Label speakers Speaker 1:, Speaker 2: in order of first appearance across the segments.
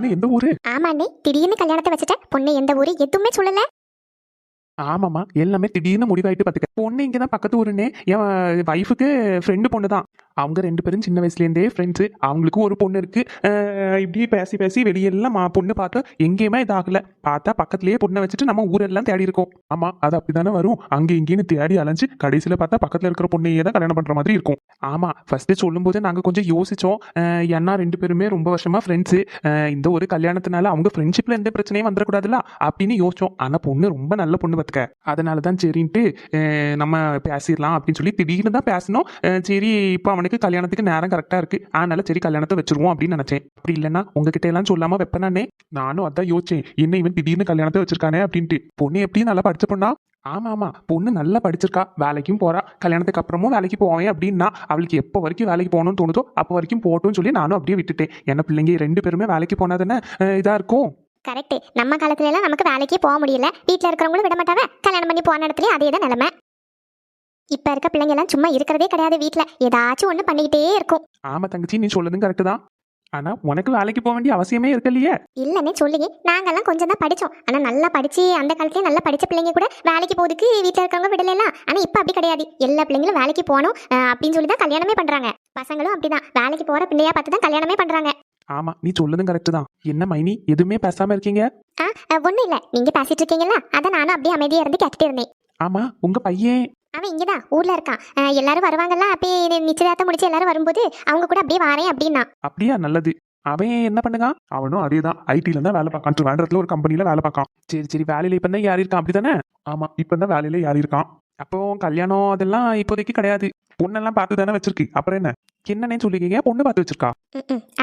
Speaker 1: பொண்ணு எந்த ஊரு?
Speaker 2: ஆமாண்டி திடீர்னு கல்யாணத்தை வச்சுட்ட. பொண்ணு எந்த ஊரு? எதுவுமே சொல்லல.
Speaker 1: ஆமாம்மா எல்லாமே திடீர்னு முடிவாயிட்டு பார்த்துக்க. பொண்ணு இங்கே தான் பக்கத்து ஊருன்னே என் வைஃபுக்கு ஃப்ரெண்டு பொண்ணு தான் அவங்க ரெண்டு பேரும் சின்ன வயசுலேருந்தே ஃப்ரெண்ட்ஸு அவங்களுக்கும் ஒரு பொண்ணு இருக்குது இப்படி பேசி பேசி வெளியெல்லாம் மா- பொண்ணு பார்த்தா எங்கேயுமே இதாகல. பார்த்தா பக்கத்துலேயே பொண்ணை வச்சுட்டு நம்ம ஊரெல்லாம் தேடி இருக்கோம். ஆமாம் அது அப்படி தானே வரும். அங்கே இங்கேன்னு தேடி அலைஞ்சு கடைசியில் பார்த்தா பக்கத்தில் இருக்கிற பொண்ணையே தான் கல்யாணம் பண்ணுற மாதிரி இருக்கும். ஆமாம் ஃபர்ஸ்ட்டு சொல்லும்போது நாங்கள் கொஞ்சம் யோசித்தோம் ஏன்னா ரெண்டு பேருமே ரொம்ப வருஷமாக ஃப்ரெண்ட்ஸு இந்த ஒரு கல்யாணத்தினால அவங்க ஃப்ரெண்ட்ஷிப்பில் எந்த பிரச்சனையும் வந்துடக்கூடாதுல்ல அப்படின்னு யோசிச்சோம். ஆனால் பொண்ணு ரொம்ப நல்ல பொண்ணு பார்த்துக்க. அதனால தான் சரின்ட்டு நம்ம பேசிடலாம் அப்படின்னு சொல்லி திடீர்னு தான் பேசணும் சரி இப்போ அவனுக்கு கல்யாணத்துக்கு நேரம் கரெக்டாக இருக்கு. அதனால சரி கல்யாணத்தை வச்சிருவோம் அப்படின்னு நினச்சேன். அப்படி இல்லைன்னா உங்ககிட்ட எல்லாம் சொல்லாம வைப்பேனானே நானும் அதான் யோசிச்சேன். என்ன இவன் திடீர்னு கல்யாணத்தை வச்சிருக்கானே அப்படின்ட்டு. பொண்ணு எப்படியும் நல்லா படிச்ச பொண்ணா? ஆமா ஆமா. பொண்ணு நல்லா படிச்சிருக்கா. வேலைக்கும் போறா. கல்யாணத்துக்கு அப்புறமும் வேலைக்கு போவேன் அப்படின்னா அவளுக்கு எப்போ வரைக்கும் வேலைக்கு போகணும்னு தோணுதோ அப்போ வரைக்கும் போட்டோம்னு சொல்லி நானும் அப்படியே விட்டுட்டேன். என்ன பிள்ளைங்க ரெண்டு பேருமே வேலைக்கு போனாதானே இதா இருக்கும்?
Speaker 2: கரெக்ட் நம்ம காலத்துல எல்லாம் நமக்கு வேலைக்கே போக முடியல. வீட்ல இருக்கிறவங்களும் விட மாட்டாங்க. கல்யாணம் பண்ணி போன இடத்துலயும் அதே தான் நிலைமை. இப்ப இருக்க பிள்ளைங்க எல்லாம் சும்மா இருக்கிறதே கிடையாது வீட்ல. ஏதாச்சும் ஒண்ணு பண்ணிக்கிட்டே இருக்கும்.
Speaker 1: ஆமா தங்கச்சி நீ சொல்லுதும் கரெக்டு தான். ஆனா உனக்கு வேலைக்கு போக வேண்டிய அவசியமே இருக்கலையே.
Speaker 2: இல்லைன்னே சொல்லுங்க. நாங்கெல்லாம் கொஞ்சம் தான் படிச்சோம். ஆனா நல்லா படிச்சு அந்த காலத்துல நல்லா படிச்ச பிள்ளைங்க கூட வேலைக்கு போறதுக்கு வீட்ல இருக்கவங்க விடலாம் ஆனா இப்ப அப்படி கிடையாது. எல்லா பிள்ளைங்களும் வேலைக்கு போகணும் அஹ், அப்படின்னு சொல்லி தான் கல்யாணமே பண்றாங்க. பசங்களும் அப்படிதான். வேலைக்கு போற பிள்ளையா பார்த்து தான் கல்யாணமே பண்றாங்க.
Speaker 1: ஆமா நீ சொல்லுதும் கரெக்டு தான். என்ன மைனி எதுவுமே பேசாம இருக்கீங்க?
Speaker 2: அஹ், ஒண்ணும் இல்ல. நீங்க பேசிட்டு இருக்கீங்களா அதை நானும் அப்படியே அமைதியா இருந்து கேட்டுட்டு இருந்தேன்.
Speaker 1: ஆமா உங்க பையன்
Speaker 2: அவன் இங்கதான் ஊர்ல இருக்கான். எல்லாரும் வருவாங்கல்ல அப்படியே நிச்சயதார்த்தம் முடிச்சு எல்லாரும் வரும்போது அவங்க கூட அப்படியே வாரேன் அப்படின்னா.
Speaker 1: அப்படியா நல்லது. அவன் என்ன பண்ணுங்க அவனும் அதே தான் ஐடில தான் வேலை பார்க்கான். வேண்டத்துல ஒரு கம்பெனில வேலை பார்க்கான். சரி சரி வேலையில இப்ப தான் யார் இருக்கான்? அப்படிதானே ஆமா இப்ப தான் வேலையில யார் இருக்கான்? அப்போ கல்யாணம் அதெல்லாம் இப்போதைக்கு கிடையாது. பொண்ணெல்லாம் பார்த்து தானே வச்சிருக்கு. அப்புறம் என்ன? என்னன்னே சொல்லிக்கீங்க பொண்ணு பார்த்து வச்சிருக்கா?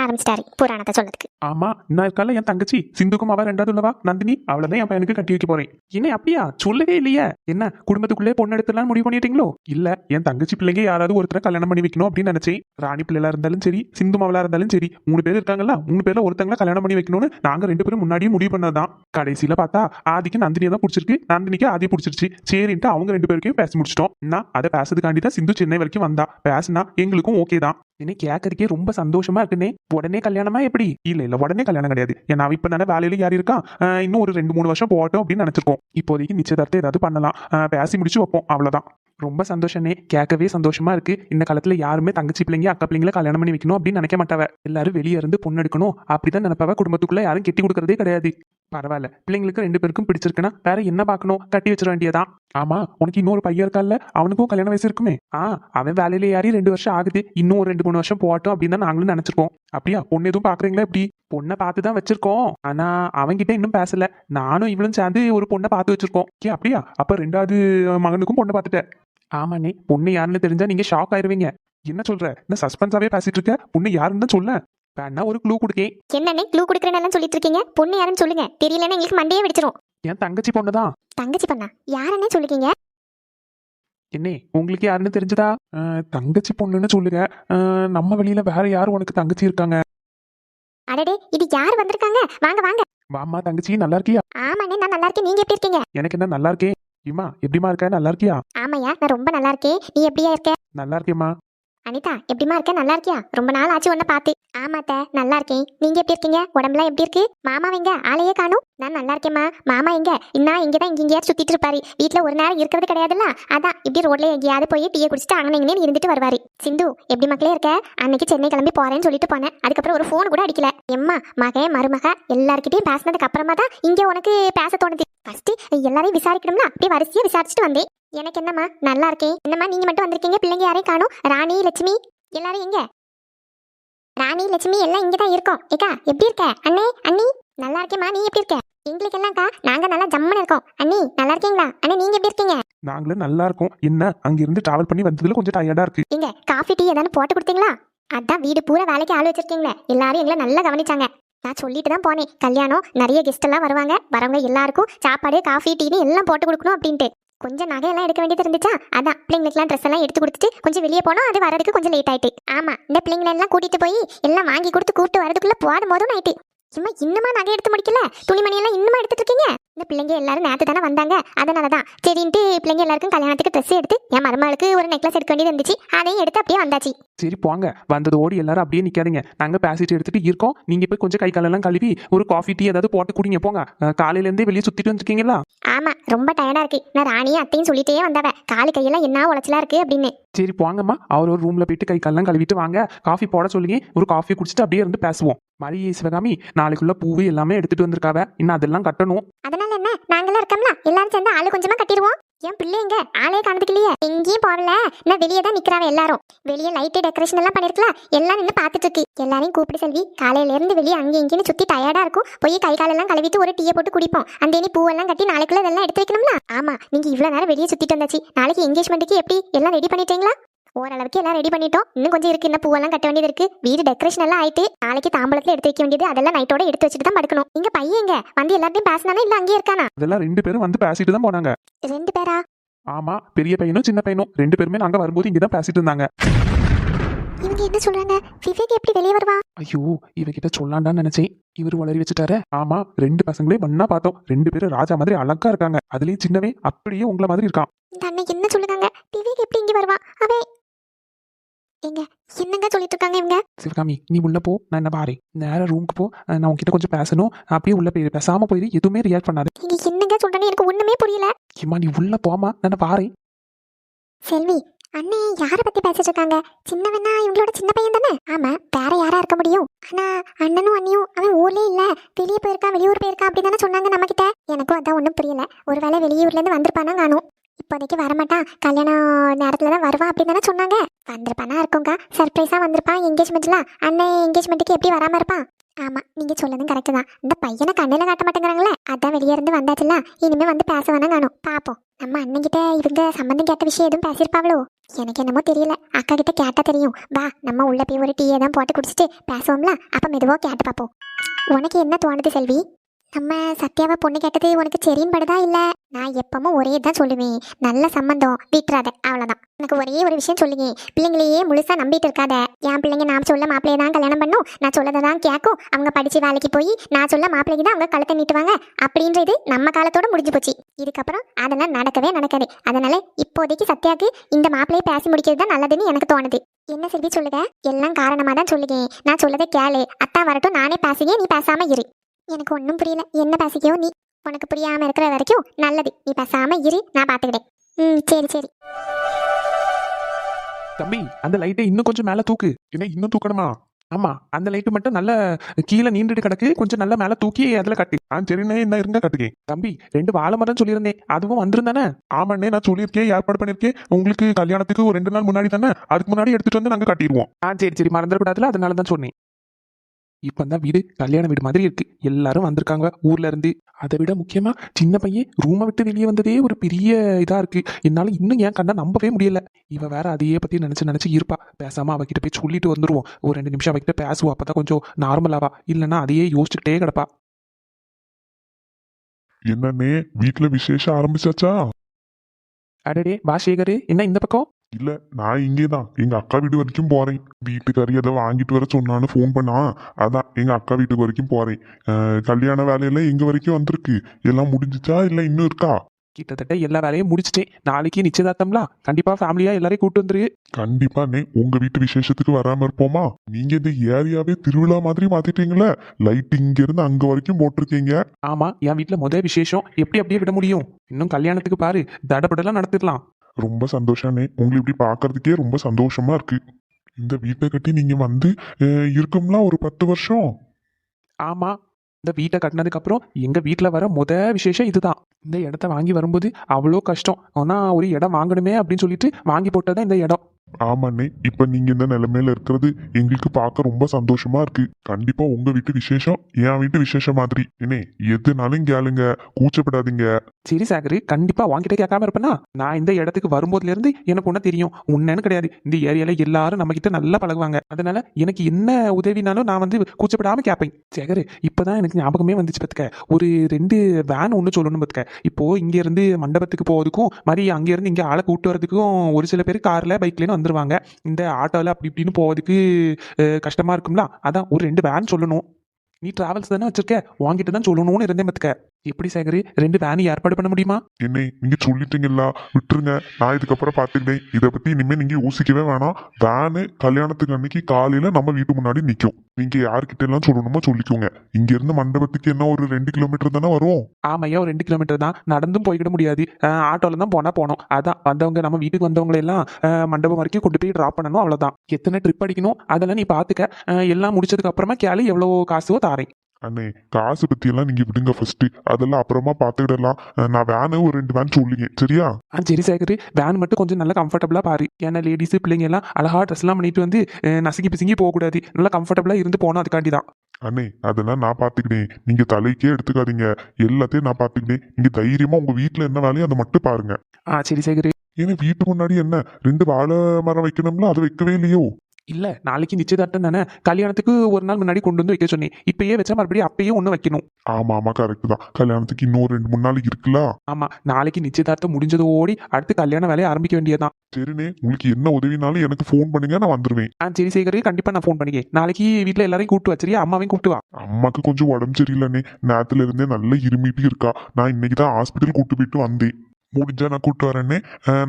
Speaker 2: ஆரம்பிச்சிட்டாரு புராணத்தை சொல்லதுக்கு
Speaker 1: ஆமா இன்னும் இருக்கால என் தங்கச்சி. சிந்துக்கும் அவ ரெண்டாவது உள்ளவா? நந்தினி அவளதான் என் பையனுக்கு கட்டி வைக்க போறேன். என்ன அப்படியா? சொல்லவே இல்லையே. என்ன குடும்பத்துக்குள்ளே பொண்ணு எடுத்துலாம் முடிவு பண்ணிட்டீங்களோ? இல்ல என் தங்கச்சி பிள்ளைங்க யாராவது ஒருத்தரை கல்யாணம் பண்ணி வைக்கணும் அப்படின்னு நினைச்சேன். ராணி பிள்ளைகளா இருந்தாலும் சரி சிந்து மாவளா இருந்தாலும் சரி மூணு பேர் இருக்காங்கல்ல மூணு பேர்ல ஒருத்தங்கள கல்யாணம் பண்ணி வைக்கணும்னு நாங்க ரெண்டு பேரும் முன்னாடியே முடிவு பண்ணதுதான். கடைசியில பார்த்தா ஆதிக்கு நந்தினியை தான் பிடிச்சிருக்கு. நந்தினிக்கு ஆதி பிடிச்சிருச்சு. சரின்ட்டு அவங்க ரெண்டு பேருக்கையும் பேசி முடிச்சிட்டோம். நான் அதை பேசுறதுக்காண்டி தான் சிந்து சென்னை வரைக்கும் வந்தா. பேசுனா எங்களுக்கும் ஓகே தான். என்ன கேட்கறதுக்கே ரொம்ப சந்தோஷமா இருக்குனே உடனே கல்யாணமா எப்படி? இல்ல இல்ல உடனே கல்யாணம் கிடையாது. ஏன்னா இப்ப தானே வேலையில யார் இருக்கா. இன்னும் ஒரு ரெண்டு மூணு வருஷம் போகட்டும் அப்படின்னு நினைச்சிருக்கோம். இப்போதைக்கு நிச்சயதார்த்தம் ஏதாவது பண்ணலாம். பேசி முடிச்சு வைப்போம். அவ்வளவுதான். ரொம்ப சந்தோஷமே கேட்கவே சந்தோஷமா இருக்கு. இந்த காலத்துல யாருமே தங்கச்சி பிள்ளைங்க அக்கா பிள்ளைங்கள கல்யாணம் பண்ணி வைக்கணும் அப்படின்னு நினைக்க மாட்டாவ. எல்லாரும் வெளியே இருந்து பொண்ணு எடுக்கணும். அப்படிதான் நினைப்பாவ. குடும்பத்துக்குள்ள யாரும் கெட்டி கொடுக்கறதே கிடையாது. பரவாயில்ல. பிள்ளைங்களுக்கு ரெண்டு பேருக்கும் பிடிச்சிருக்குன்னா வேற என்ன பார்க்கணும்? கட்டி வச்சிட வேண்டியதான் ஆமா உனக்கு இன்னொரு பையன் இருக்கால்ல அவனுக்கும் கல்யாண வயசு இருக்குமே. ஆ அவன் வேலையில ஏறி ரெண்டு வருஷம் ஆகுது. இன்னும் ஒரு ரெண்டு மூணு வருஷம் போகட்டும் அப்படின்னு தான் நாங்களும் நினைச்சிருக்கோம். அப்படியா? பொண்ணு எதுவும் பாக்குறீங்களா எப்படி? பொண்ணை பார்த்து தான் வச்சிருக்கோம். ஆனா அவன்கிட்ட இன்னும் பேசல. நானும் இவளும் சேர்ந்து ஒரு பொண்ணை பார்த்து வச்சிருக்கோம். ஏ அப்படியா? அப்ப ரெண்டாவது மகனுக்கும் பொண்ணை பார்த்துட்டேன் ஆமாண்ணே பொண்ணு யாருன்னு தெரிஞ்சா நீங்க ஷாக் ஆயிருவீங்க. என்ன சொல்ற? என்ன சஸ்பென்ஸாவே பேசிட்டு இருக்க? பொண்ணு யாருன்னு சொல்ல. வேணா ஒரு க்ளூ கொடுக்கேன்?
Speaker 2: என்னன்னே க்ளூ கொடுக்குறேன்னு சொல்லிட்டு இருக்கீங்க? பொண்ணு யாருன்னு சொல்லுங்க. தெரியலன்னா எங்களுக்கு மண்டையே வெடிச்சிரும்.
Speaker 1: என் தங்கச்சி பொண்ணு தான்.
Speaker 2: தங்கச்சி பண்ணா? யாருன்னே சொல்லிக்கீங்க
Speaker 1: என்ன உங்களுக்கு யாருன்னு தெரிஞ்சதா? தங்கச்சி பொண்ணுன்னு சொல்லுங்க. நம்ம வெளியில வேற யாரும் உனக்கு தங்கச்சி இருக்காங்க?
Speaker 2: அடடே இது யார் வந்திருக்காங்க? வாங்க வாங்க.
Speaker 1: வாமா தங்கச்சி நல்லா இருக்கியா?
Speaker 2: ஆமாண்ணே நான் நல்லா இருக்கேன். நீங்க எப்படி இருக்கீங்க?
Speaker 1: எனக்கு என்ன நல்லா இருக்கேன்? இம்மா எப்படிமா இருக்க? நல்லா இருக்கியா?
Speaker 2: ஆமாய்யா நான் ரொம்ப நல்லா இருக்கேன். நீ எப்படியா இருக்க?
Speaker 1: நல்லா இருக்கேம்மா.
Speaker 2: அனிதா எப்படிமா இருக்க? நல்லா இருக்கியா? ரொம்ப நாள் ஆச்சு உன்ன பார்த்து. ஆமாத்த நல்லா இருக்கேன். நீங்க எப்படி இருக்கீங்க? உடம்புலாம் எப்படி இருக்கு? மாமா எங்க? ஆளையே காணும். நான் நல்லா இருக்கேம்மா. மாமா எங்க? இன்னா இங்க தான் இங்க எங்கேயாவது சுத்திட்டு இருப்பாரு. வீட்ல ஒரு நேரம் இருக்கிறது கிடையாதுல்ல? அதான் இப்படி ரோட்ல எங்கேயாவது போய் டீயை குடிச்சிட்டு அங்கே இங்கே இருந்துட்டு வருவாரு. சிந்து எப்படி மக்களே இருக்க? அன்னைக்கு சென்னை கிளம்பி போறேன்னு சொல்லிட்டு போனேன். அதுக்கப்புறம் ஒரு ஃபோன் கூட அடிக்கல. எம்மா மகன் மருமக எல்லார்கிட்டயும் பேசினதுக்கு அப்புறமா தான் இங்க உனக்கு பேச தோணுது. ஃபர்ஸ்ட் எல்லாரையும் விசாரிக்கணும்னா அப்படியே வரிசையா விசாரிச்சுட்டு வந்தேன். எனக்கு என்னம்மா? நல்லா இருக்கேன். என்னம்மா நீங்க மட்டும் வந்திருக்கீங்க? பிள்ளைங்க யாரையும் காணும்? ராணி லட்சுமி எல்லாரும் எங்க? ராணி லட்சுமி எல்லாம் இங்க தான் இருக்கோம். ஏக்கா எப்படி இருக்க? அண்ணே அண்ணி நல்லா இருக்கேம்மா. நீ எப்படி இருக்க? எங்களுக்கு எல்லாம்க்கா நாங்க நல்லா ஜம்முன்னு இருக்கோம். அண்ணி நல்லா இருக்கீங்களா? அண்ணே நீங்க எப்படி இருக்கீங்க?
Speaker 1: நாங்களும் நல்லா இருக்கோம். என்ன அங்க இருந்து டிராவல் பண்ணி வந்ததுல கொஞ்சம் டயர்டா இருக்கு.
Speaker 2: எங்க காஃபி டீ ஏதாவது போட்டு கொடுத்தீங்களா? அதான் வீடு பூரா வேலைக்கு ஆள் வச்சிருக்கீங்களே. எல்லாரும் எங்களை நல்லா கவனிச்சாங்க. நான் சொல்லிட்டு தான் போனேன். கல்யாணம் நிறைய கெஸ்ட் எல்லாம் வருவாங்க. வரவங்க எல்லாருக்கும் சாப்பாடு காஃபி டீன்னு எல்லாம் போட்டு கொடுக்கணும் அப்படின்ட்டு. கொஞ்சம் நகையெல்லாம் எடுக்க வேண்டியது இருந்துச்சா? அதான் பிள்ளைங்களுக்குலாம் ட்ரெஸ் எல்லாம் எடுத்து கொடுத்துட்டு கொஞ்சம் வெளியே போனோம் அது வரதுக்கு கொஞ்சம் லேட் ஆயிட்டு. ஆமா இந்த பிள்ளைங்களை எல்லாம் கூட்டிட்டு போய் எல்லாம் வாங்கி கொடுத்து கூப்பிட்டு வரதுக்குள்ள போதும் போதும் ஆயிட்டு. சும்மா இன்னுமா நகை எடுத்து முடிக்கல? துணிமணி எல்லாம் இன்னுமா எடுத்துட்டு இருக்கீங்க இந்த பிள்ளைங்க எல்லாரும் நேத்து தானே வந்தாங்க. அதனால தான் சரின்ட்டு பிள்ளைங்க எல்லாருக்கும் கல்யாணத்துக்கு ட்ரெஸ் எடுத்து என் மருமகளுக்கு ஒரு நெக்லஸ் எடுக்க வேண்டியது இருந்துச்சு. அதையும் எடுத்து அப்படியே வந்தாச்சு.
Speaker 1: சரி போங்க. வந்தது ஓடி எல்லாரும் அப்படியே நிக்காதீங்க. நாங்க பேசிட்டு எடுத்துட்டு இருக்கோம். நீங்க போய் கொஞ்சம் கை காலெல்லாம் கழுவி ஒரு காஃபி டீ ஏதாவது போட்டு குடிங்க. போங்க. காலையில இருந்தே வெளியே சுத்திட்டு வந்திருக்கீங்களா?
Speaker 2: ஆமா ரொம்ப டயர்டா இருக்கு. நான் ராணியும் அத்தையும் சொல்லிட்டே வந்தவ காலு கையெல்லாம் என்ன உளைச்சலா இருக்கு? அப்படின்னு.
Speaker 1: சரி போங்கம்மா. அவர் ஒரு ரூம்ல போயிட்டு கை காலெல்லாம் கழுவிட்டு வாங்க. காஃபி போட சொல்லுங்க. ஒரு காஃபி குடிச்சிட்டு அப்படியே இருந்து பேசுவோம். மரி சிவகாமி நாளைக்குள்ள பூவு எல்லாமே எடுத்துட்டு வந்திருக்காவ. இன்னும் அதெல்லாம் கட்டணும்.
Speaker 2: அதனால என்ன? நாங்களாம் இருக்கோம்ல. எல்லாரும் சேர்ந்து ஆளு கொஞ்சமா கட்டிடுவோம். என் பிள்ளைங்க ஆளே காணதுக்கு இல்லையே எங்கேயும் போகல. நான் வெளியே தான் நிக்கிறாவ எல்லாரும். வெளியே லைட்டு டெக்கரேஷன் எல்லாம் பண்ணிருக்கலாம் எல்லாம் நின்று பார்த்துட்டு இருக்கு எல்லாரையும் கூப்பிடு செல்வி. காலையில இருந்து வெளியே அங்கே இங்கேன்னு சுத்தி டயர்டா இருக்கும். போய் கை காலெல்லாம் கழுவிட்டு ஒரு டீயை போட்டு குடிப்போம். அந்த இனி பூவெல்லாம் கட்டி நாளைக்குள்ள இதெல்லாம் எடுத்து வைக்கணும்ல? ஆமா. நீங்க இவ்வளவு நேரம் வெளியே சுத்திட்டு வந்தாச்சு. நாளைக்கு எங்கேஜ்மெண்ட்டுக்கு எப்படி? எல்லாம் ரெடி பண்ணிட்டீங்களா? ஓரளவுக்கு எல்லாம் ரெடி பண்ணிட்டோம். இன்னும் கொஞ்சம் இருக்கு. இன்னும் பூவெல்லாம் கட்ட வேண்டியது இருக்கு. வீடு டெக்கரேஷன் எல்லாம் ஆயிட்டு நாளைக்கு தாம்பளத்துல எடுத்து வைக்க வேண்டியது அதெல்லாம் நைட்டோட எடுத்து வச்சுட்டு தான் படுக்கணும். இங்க பையன் எங்க? வந்து எல்லாத்தையும் பேசினானா? இல்ல அங்கேயே இருக்கானா?
Speaker 1: அதெல்லாம் ரெண்டு பேரும் வந்து பேசிட்டு தான் போனாங்க.
Speaker 2: ரெண்டு பேரா?
Speaker 1: ஆமா பெரிய பையனும் சின்ன பையனும் ரெண்டு பேருமே நாங்க வரும்போது இங்கதான் பேசிட்டு இருந்தாங்க.
Speaker 2: இவங்க என்ன சொல்றாங்க? விவேக் எப்படி வெளியே வருவா?
Speaker 1: ஐயோ இவகிட்ட சொல்லாண்டான்னு நினைச்சேன். இவர் வளரி வச்சுட்டாரு. ஆமா ரெண்டு பசங்களே மண்ணா பார்த்தோம். ரெண்டு பேரும் ராஜா மாதிரி அழகா இருக்காங்க. அதுலயும் சின்னவே அப்படியே உங்களை மாதிரி இருக்கான்.
Speaker 2: இந்த அண்ணன் என்ன சொல்லுறாங்க விவேக் எப்படி இங்க வருவா? அவன் எங்க என்னங்க சொல்லிட்டு இருக்காங்க இவங்க
Speaker 1: சிவகாமி நீ உள்ள போ நான் என்ன பாரு நேரா ரூமுக்கு போ நான் உன்கிட்ட கொஞ்சம் பேசணும். அப்படியே உள்ள போயிரு பேசாம போயிரு எதுவுமே ரியாக்ட் பண்ணாது.
Speaker 2: நீங்க என்னங்க சொல்றேன்னு எனக்கு ஒண்ணுமே புரியல.
Speaker 1: ஏம்மா நீ உள்ள போமா நான் பாரு
Speaker 2: செல்வி அண்ணே யார பத்தி பேசிட்டு இருக்காங்க சின்னவனா இவங்களோட சின்ன பையன் தானே? ஆமா வேற யாரா இருக்க முடியும்? ஆனா அண்ணனும் அண்ணியும் அவன் ஊர்லயே இல்ல. வெளியே போயிருக்கா வெளியூர் போயிருக்கா அப்படி தானே சொன்னாங்க நம்ம கிட்ட எனக்கும் அதான் ஒண்ணும் புரியல. ஒருவேளை வெளியூர்ல இருந்து வந்திருப்பானா நானும் இப்போதைக்கு வரமாட்டான் கல்யாணம் நேரத்துல தான் வருவான் அப்படின்னு தானே சொன்னாங்க. வந்திருப்பானா இருக்கும்க்கா. சர்ப்ரைஸாக வந்திருப்பான் என்கேஜ்மெண்ட்ல அண்ணன் என்கேஜ்மெண்ட்டுக்கு எப்படி வராமல் இருப்பான்? ஆமா நீங்க சொல்லதும் கரெக்டு தான். இந்த பையனை கண்ணில் காட்ட மாட்டேங்கிறாங்களே. அதான் வெளியே இருந்து வந்தாச்சுல இனிமே வந்து பேச வேணா காணும். பாப்போம். நம்ம அண்ணன்கிட்ட இவங்க சம்மந்தம் கேட்ட விஷயம் எதுவும் பேசியிருப்பாவளோ எனக்கு என்னமோ தெரியல. அக்கா கிட்ட கேட்டால் தெரியும். வா நம்ம உள்ள போய் ஒரு டீயை தான் போட்டு குடிச்சிட்டு பேசுவோம்ல. அப்ப மெதுவோ கேட்டு பார்ப்போம் உனக்கு என்ன தோணுது செல்வி? நம்ம சத்யாவை பொண்ணு கேட்டது உனக்கு சரின்னு படுதா இல்ல நான் எப்பவும் ஒரே தான் சொல்லுவேன். நல்ல சம்மந்தம் விட்டுறாத. அவ்வளவுதான். எனக்கு ஒரே ஒரு விஷயம் சொல்லுங்க. பிள்ளைங்களையே முழுசா நம்பிட்டு இருக்காத. என் பிள்ளைங்க நான் சொல்ல மாப்பிள்ளைய தான் கல்யாணம் பண்ணும். நான் சொல்லதை தான் கேட்கும். அவங்க படிச்சு வேலைக்கு போய் நான் சொல்ல மாப்பிள்ளைக்கு தான் அவங்க கழுத்தை நீட்டுவாங்க. அப்படின்றது நம்ம காலத்தோட முடிஞ்சு போச்சு. இதுக்கப்புறம் அதெல்லாம் நடக்கவே நடக்காது. அதனால இப்போதைக்கு சத்யாக்கு இந்த மாப்பிள்ளையை பேசி முடிக்கிறது தான் நல்லதுன்னு எனக்கு தோணுது. என்ன செல்வி சொல்லுங்க? எல்லாம் காரணமாக தான் சொல்லுங்க. நான் சொல்லதை கேளு. அத்தா வரட்டும். நானே பேசுகிறேன் நீ பேசாம இரு. எனக்கு ஒன்றும் புரியல. என்ன பேசிக்கோ நீ. உனக்கு புரியாமல் இருக்கிற வரைக்கும் நல்லது. நீ பேசாம இரு நான் பார்த்துக்கிறேன் ம் சரி சரி.
Speaker 1: தம்பி அந்த லைட்டை இன்னும் கொஞ்சம் மேல தூக்கு. என்ன இன்னும் தூக்கணுமா? ஆமா அந்த லைட்டு மட்டும் நல்ல கீழே நீண்டுட்டு கிடக்கு. கொஞ்சம் நல்லா மேல தூக்கி அதுல கட்டி. ஆ சரிண்ணே என்ன இருங்க கட்டுக்கே. தம்பி ரெண்டு வாழை மரம் சொல்லியிருந்தேன். அதுவும் வந்திருந்தானே? ஆமாண்ணே நான் சொல்லியிருக்கேன் ஏற்பாடு பண்ணியிருக்கேன். உங்களுக்கு கல்யாணத்துக்கு ஒரு ரெண்டு நாள் முன்னாடி தானே? அதுக்கு முன்னாடி எடுத்துட்டு வந்து நாங்க கட்டிடுவோம். ஆ சரி சரி மறந்துடக்கூடாதுல அதனால தான் சொன்னேன். இப்போ தான் வீடு கல்யாண வீடு மாதிரி இருக்கு. எல்லாரும் வந்திருக்காங்க. ஊர்ல இருந்து. அதை விட முக்கியமா சின்ன பையன் ரூமை விட்டு வெளியே வந்ததே ஒரு பெரிய இதா இருக்கு. என்னால இன்னும் என் கண்ணை நம்பவே முடியல. இவ வேற அதையே பத்தி நினைச்சு நினைச்சு இருப்பா. பேசாம அவகிட்ட போய் சொல்லிட்டு வந்துருவோம். ஒரு ரெண்டு நிமிஷம் அவகிட்ட பேசுவோம் அப்பதான் கொஞ்சம் நார்மலாவா இல்லைன்னா அதையே யோசிச்சுக்கிட்டே கிடப்பா.
Speaker 3: என்னண்ணே வீட்ல விசேஷம் ஆரம்பிச்சாச்சா?
Speaker 1: அடடே வா சேகரு என்ன இந்த பக்கம்?
Speaker 3: இல்ல நான் இங்கே தான் எங்க அக்கா வீடு வரைக்கும் போறேன். வீட்டுக்காரி ஏதோ வாங்கிட்டு வர சொன்னான்னு ஃபோன் பண்ணா அதான் எங்க அக்கா வீட்டு வரைக்கும் போறேன். கல்யாண வேலையெல்லாம் எங்க வரைக்கும் வந்திருக்கு. எல்லாம் முடிஞ்சுச்சா இல்ல இன்னும் இருக்கா?
Speaker 1: கிட்டத்தட்ட எல்லா வேலையும் முடிச்சிட்டேன். நாளைக்கு நிச்சயதார்த்தம்ல. கண்டிப்பா ஃபேமிலியா எல்லாரையும் கூட்டு வந்துரு.
Speaker 3: கண்டிப்பா அண்ணே. உங்க வீட்டு விசேஷத்துக்கு வராம இருப்போமா? நீங்க இந்த ஏரியாவே திருவிழா மாதிரி மாத்திட்டீங்களே லைட் இங்க இருந்து அங்க வரைக்கும் போட்டிருக்கீங்க.
Speaker 1: ஆமா என் வீட்ல முதல் விசேஷம். எப்படி அப்படியே விட முடியும்? இன்னும் கல்யாணத்துக்கு பாரு. தடபடலாம் நடத்திடலாம்.
Speaker 3: ரொம்ப சந்தோஷம் உங்களை இப்படி பார்க்கறதுக்கே ரொம்ப சந்தோஷமா இருக்கு. இந்த வீட்டை கட்டி நீங்க வந்து இருக்கும்லாம் ஒரு பத்து வருஷம்?
Speaker 1: ஆமா. இந்த வீட்டை கட்டினதுக்கு அப்புறம் எங்க வீட்டில் வர முத விசேஷம் இதுதான். இந்த இடத்த வாங்கி வரும்போது அவ்வளோ கஷ்டம். ஆனால் ஒரு இடம் வாங்கணுமே அப்படின்னு சொல்லிட்டு வாங்கி போட்டதான் இந்த இடம்.
Speaker 3: ஆமாண்ணே இப்ப நீங்க இந்த நிலைமையில இருக்கிறது எங்களுக்கு பார்க்க ரொம்ப சந்தோஷமா இருக்கு. கண்டிப்பா உங்க வீட்டு விசேஷம் என் வீட்டு விசேஷம் மாதிரி. என்ன எதுனாலும் கேளுங்க கூச்சப்படாதீங்க.
Speaker 1: சரி சாகரி கண்டிப்பா வாங்கிட்ட கேட்காம இருப்பேனா? நான் இந்த இடத்துக்கு வரும்போதுல இருந்து எனக்கு ஒண்ணு தெரியும். உன்னன்னு கிடையாது. இந்த ஏரியால எல்லாரும் நம்ம கிட்ட நல்லா பழகுவாங்க. அதனால எனக்கு என்ன உதவினாலும் நான் வந்து கூச்சப்படாம கேட்பேன் சேகரு இப்பதான் எனக்கு ஞாபகமே வந்துச்சு பத்துக்க. ஒரு ரெண்டு வேன் ஒண்ணு சொல்லணும் பத்துக்க. இப்போ இங்க இருந்து மண்டபத்துக்கு போவதுக்கும் மாதிரி அங்க இருந்து இங்க ஆளை கூட்டு வரதுக்கும் ஒரு சில பேர் கார்ல பைக்லன்னு வந்துருவாங்க. இந்த ஆட்டோவில் அப்படி இப்படின்னு போவதுக்கு கஷ்டமாக இருக்கும்ல? அதான் ஒரு ரெண்டு வேன் சொல்லணும். நீ ட்ராவல்ஸ் தானே வச்சுருக்க? வாங்கிட்டு தான் சொல்லணும்னு இருந்தேன் மத்துக்க எப்படி சேகர்? ரெண்டு வேன் ஏற்பாடு பண்ண முடியுமா?
Speaker 3: என்னை நீங்க சொல்லிட்டீங்கல்ல விட்டுருங்க. நான் இதுக்கப்புறம் பாத்துக்கிட்டேன் இதை பத்தி இனிமே நீங்க யோசிக்கவே வேணாம். வேனு கல்யாணத்துக்கு அன்னைக்கு காலையில நம்ம வீட்டு முன்னாடி நிக்கும். நீங்க யார்கிட்ட எல்லாம் சொல்லணுமோ சொல்லிக்கோங்க. இங்க இருந்து மண்டபத்துக்கு என்ன ஒரு ரெண்டு கிலோமீட்டர் தானே வரும்?
Speaker 1: ஆமையா ஒரு ரெண்டு கிலோமீட்டர் தான். நடந்தும் போய்கிட முடியாது. ஆட்டோல தான் போனா போனோம் அதான் வந்தவங்க நம்ம வீட்டுக்கு வந்தவங்களை எல்லாம் மண்டபம் வரைக்கும் கொண்டு போய் டிராப் பண்ணணும். அவ்வளவுதான். எத்தனை ட்ரிப் அடிக்கணும்? அதெல்லாம் நீ பாத்துக்க எல்லாம் முடிச்சதுக்கு அப்புறமா கேளு எவ்வளவு காசோ தாரேன்.
Speaker 3: அண்ணே காசு பத்தி எல்லாம் நீங்க விடுங்க ஃபர்ஸ்ட் அதெல்லாம் அப்புறமா பாத்துக்கிடலாம். அஹ் நான் வேனு ஒரு ரெண்டு வேன் சொல்லிங்க. சரியா?
Speaker 1: ஆ சரி சேகர். வேன் மட்டும் கொஞ்சம் நல்லா கம்ஃபர்டபுளா பாரு. ஏன்னா லேடிஸ் பிள்ளைங்க எல்லாம் அழகா ட்ரெஸ் எல்லாம் பண்ணிட்டு வந்து நசுங்கி பிசுங்கி போகக்கூடாது. நல்லா கம்ஃபர்டபுளா இருந்து போகணும் அதுக்காண்டி தான்
Speaker 3: அண்ணே அதெல்லாம் நான் பாத்துக்கிட்டேன். நீங்க தலைக்கே எடுத்துக்காதீங்க. எல்லாத்தையும் நான் பாத்துக்கிட்டேன். நீங்க தைரியமா உங்க வீட்டுல என்ன வேலையோ அதை மட்டும் பாருங்க.
Speaker 1: ஆ சரி சேகர்.
Speaker 3: ஏன்னா வீட்டு முன்னாடி என்ன? ரெண்டு வாழை மரம் வைக்கணும்ல? அதை வைக்கவே இல்லையோ?
Speaker 1: இல்ல நாளைக்கு நிச்சயதார்த்தம் தானே? கல்யாணத்துக்கு ஒரு நாள் முன்னாடி கொண்டு வந்து வைக்க சொன்னேன். இப்பயே வச்சா மறுபடியும் அப்பயே ஒன்று வைக்கணும்.
Speaker 3: ஆமா ஆமா கரெக்ட் தான். கல்யாணத்துக்கு இன்னும் ரெண்டு மூணு நாளைக்கு இருக்குல்ல?
Speaker 1: ஆமா நாளைக்கு நிச்சயதார்த்தம் முடிஞ்சது ஓடி அடுத்து கல்யாண வேலையை ஆரம்பிக்க வேண்டியதுதான்.
Speaker 3: சரிண்ணே உங்களுக்கு என்ன உதவினாலும் எனக்கு ஃபோன் பண்ணுங்க நான் வந்துருவேன்.
Speaker 1: ஆ சரி சேகர் கண்டிப்பா நான் ஃபோன் பண்ணிக்கேன் நாளைக்கு வீட்ல எல்லாரையும் கூப்பிட்டு வச்சிரியா அம்மாவையும் கூப்பிட்டு வா.
Speaker 3: அம்மாக்கு கொஞ்சம் உடம்பு சரியில்லைண்ணே. நேரத்துல இருந்தே நல்லா இருமிட்டு இருக்கா. நான் இன்னைக்கு தான் ஹாஸ்பிட்டல் கூட்டு போயிட்டு வந்தேன். முடிஞ்சா நான் கூட்டு வரேன்னே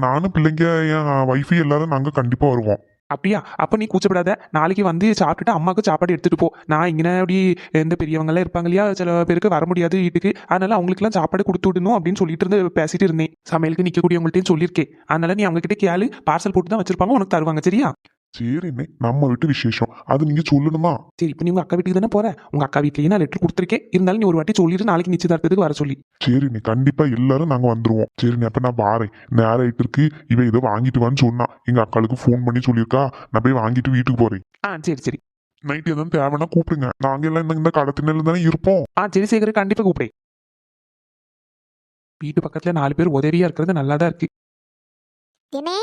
Speaker 3: நானும் பிள்ளைங்க என் ஒய்ஃபு எல்லாரும் நாங்க கண்டிப்பா வருவோம்.
Speaker 1: அப்படியா? அப்போ நீ கூச்சப்படாத. நாளைக்கு வந்து சாப்பிட்டுட்டு அம்மாவுக்கு சாப்பாடு எடுத்துகிட்டு போ. நான் இங்கே அப்படி எந்த பெரியவங்கள்லாம் இருப்பாங்க இல்லையா? சில பேருக்கு வர முடியாது வீட்டுக்கு. அதனால அவங்களுக்குலாம் சாப்பாடு கொடுத்து விடணும் அப்படின்னு சொல்லிட்டு இருந்து பேசிட்டு இருந்தேன். சமையலுக்கு நிற்கக்கூடியவங்கள்ட்டையும் சொல்லியிருக்கேன். அதனால நீ அவங்ககிட்ட கேளு. பார்சல் போட்டு தான் வச்சிருப்பாங்க. உனக்கு தருவாங்க. சரியா?
Speaker 3: சரிண்ணே நம்ம வீட்டு விசேஷம். அது நீங்க சொல்லணுமா?
Speaker 1: சரி இப்போ நீ உங்க அக்கா வீட்டுக்கு தானே போற? உங்க அக்கா வீட்லயே நான் லெட்டர் கொடுத்துருக்கேன்? இருந்தாலும் நீ ஒரு வாட்டி சொல்லிட்டு நாளைக்கு நிச்சயதார்த்தத்துக்கு வர சொல்லி.
Speaker 3: சரிண்ணே கண்டிப்பா எல்லாரும் நாங்க வந்துருவோம். சரிண்ணே அப்ப நான் பாறேன் நேரம் ஆயிட்டு இருக்கு இவ ஏதோ வாங்கிட்டு வான்னு சொன்னா. எங்க அக்காளுக்கு ஃபோன் பண்ணி சொல்லியிருக்கா. நான் போய் வாங்கிட்டு வீட்டுக்கு போறேன்.
Speaker 1: ஆ சரி சரி.
Speaker 3: நைட் எதுவும் தேவைன்னா கூப்பிடுங்க. நாங்க எல்லாம் இந்த- இந்த கடத்தினில தானே இருப்போம்.
Speaker 1: ஆ சரி சேகர் கண்டிப்பா கூப்பிடு. வீட்டு பக்கத்துல நாலு பேர் உதவியா இருக்கிறது நல்லா தான் இருக்கு.
Speaker 2: என்னே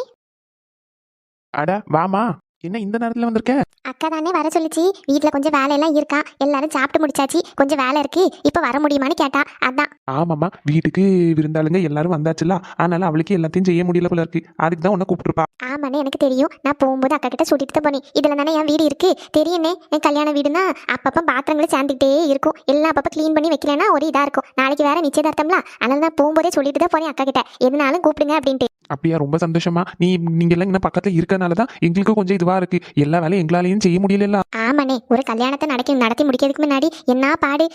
Speaker 1: அட வாமா. என்ன இந்த நேரத்துல வந்திருக்க?
Speaker 2: அக்கா தானே வர சொல்லிச்சு. வீட்டில் கொஞ்சம் வேலையெல்லாம் இருக்கா. எல்லாரும் சாப்பிட்டு முடிச்சாச்சு. கொஞ்சம் வேலை இருக்கு. இப்போ வர முடியுமான்னு கேட்டா. அதான்.
Speaker 1: ஆமாம்மா. வீட்டுக்கு விருந்தாளுங்க எல்லாரும் வந்தாச்சுல அதனால அவளுக்கு எல்லாத்தையும் செய்ய முடியல போல இருக்கு. அதுக்கு தான் உன்னை கூப்பிட்டுருப்பா.
Speaker 2: ஆமாண்ணே எனக்கு தெரியும். நான் போகும்போது அக்கா கிட்ட சொல்லிட்டு தான் போனேன். இதில் தானே என் வீடு இருக்கு. தெரியுண்ணே என் கல்யாண வீடுனா அப்பப்போ பாத்திரங்களும் சேர்ந்துக்கிட்டே இருக்கும். எல்லாம் அப்பப்போ க்ளீன் பண்ணி வைக்கலன்னா ஒரு இதாக இருக்கும். நாளைக்கு வேற நிச்சயதார்த்தம்ல. அதனால தான் போகும்போதே சொல்லிட்டு தான் போனேன் அக்கா கிட்ட. எதுனாலும் கூப்பிடுங்க அப்படின்ட்டு.
Speaker 1: அப்படியா? ரொம்ப சந்தோஷமா நீ நீங்க எல்லாம் இங்கே பக்கத்துல இருக்கனால தான் எங்களுக்கு கொஞ்சம் இதுவா இருக்கு. எல்லா வேலையும் எங்களாலையும் செய்ய முடியல
Speaker 2: ஆமாண்ணே ஒரு கல்யாணத்தை நடக்க நடத்தி முடிக்கிறதுக்கு முன்னாடி என்ன பாடு?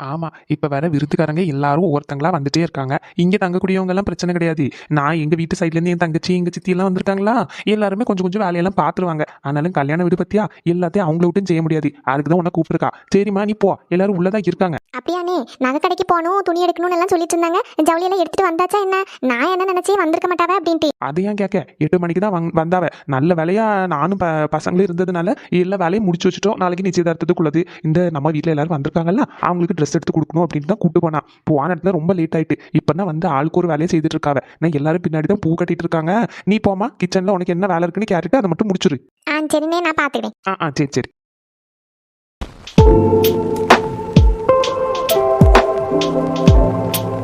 Speaker 1: ஆமா இப்ப வேற விருத்துக்காரங்க எல்லாரும் ஒவ்வொருத்தங்களா வந்துட்டே இருக்காங்க. இங்க தங்கக்கூடியவங்க எல்லாம் பிரச்சனை கிடையாது. நான் எங்க வீட்டு சைட்ல இருந்து என் தங்கச்சி எங்க சித்தி எல்லாம் வந்திருக்காங்களா? எல்லாருமே கொஞ்சம் கொஞ்சம் வேலையெல்லாம் பாத்துருவாங்க. ஆனாலும் கல்யாண வீடு பத்தியா? எல்லாத்தையும் அவங்கள விட்டும் செய்ய முடியாது. அதுக்கு தான் உன்னை கூப்பிட்டுருக்கா. சரிம்மா நீ போ. எல்லாரும் உள்ளதான் இருக்காங்க.
Speaker 2: அப்படியாண்ணே நகை கடைக்கு போகணும் துணி எடுக்கணும்னு எல்லாம் சொல்லிட்டு இருந்தாங்க. ஜவுளி எல்லாம் எடுத்துட்டு வந்தாச்சா என்ன? நான் என்ன நினைச்சே வந்திருக்க மாட்டாவே அப்படின்ட்டு.
Speaker 1: அதை ஏன் கேட்க? எட்டு மணிக்கு தான் வந் வந்தாவ. நல்ல வேலையா நானும் பசங்களும் இருந்ததுனால எல்லா வேலையும் முடிச்சு வச்சுட்டோம். நாளைக்கு நிச்சயதார்த்தத்துக்குள்ளது. இந்த நம்ம வீட்டில் எல்லாரும் வந்திருக்காங்கல்ல அவங்களுக்கு ட்ரெஸ் எடுத்து கொடுக்கணும் அப்படின்னு தான் கூட்டு போனா. போன இடத்துல ரொம்ப லேட் ஆயிட்டு. இப்போ தான் வந்து ஆளுக்கு ஒரு வேலையை செய்துட்டு இருக்காவ. நான் எல்லாரும் பின்னாடி தான் பூ கட்டிட்டு இருக்காங்க. நீ போமா கிச்சனில் உனக்கு என்ன வேலை இருக்குன்னு கேட்டுட்டு அதை மட்டும் முடிச்சிரு.
Speaker 2: ஆ சரிண்ணே நான் பார்த்துக்கிறேன்
Speaker 1: ஆ ஆ சரி சரி.
Speaker 2: Thank you.